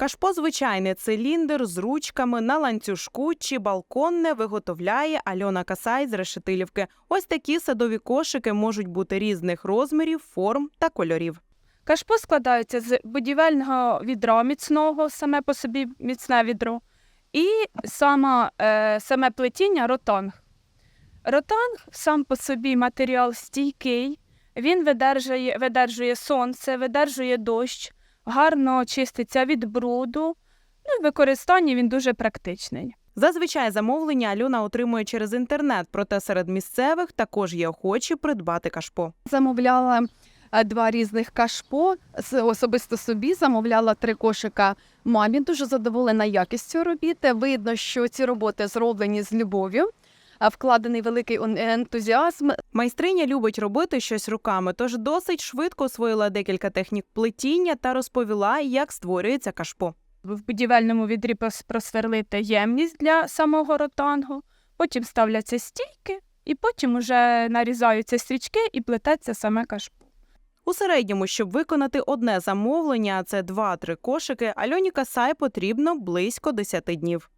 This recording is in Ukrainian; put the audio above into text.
Кашпо звичайний циліндр з ручками на ланцюжку чи балконне виготовляє Альона Касай з Решетилівки. Ось такі садові кошики можуть бути різних розмірів, форм та кольорів. Кашпо складаються з будівельного відра міцного, саме по собі міцне відро, і саме, е, саме плетіння ротанг. Ротанг сам по собі матеріал стійкий, він видержує, видержує сонце, видержує дощ, гарно чиститься від бруду. Ну, і в використанні він дуже практичний. Зазвичай замовлення Альона отримує через інтернет, проте серед місцевих також є охочі придбати кашпо. Замовляла е, два різних кашпо. Особисто собі замовляла три кошика мамі. Дуже задоволена якістю робіт. Видно, що ці роботи зроблені з любов'ю. А Вкладений великий ентузіазм. Майстриня любить робити щось руками, тож досить швидко освоїла декілька технік плетіння та розповіла, як створюється кашпо. в будівельному відрі прос- просверлити ємність для самого ротангу, потім ставляться стійки, і потім уже нарізаються стрічки і плететься саме кашпо. У середньому, щоб виконати одне замовлення, а це 2-3 кошики, Альоні Касай потрібно близько 10 днів.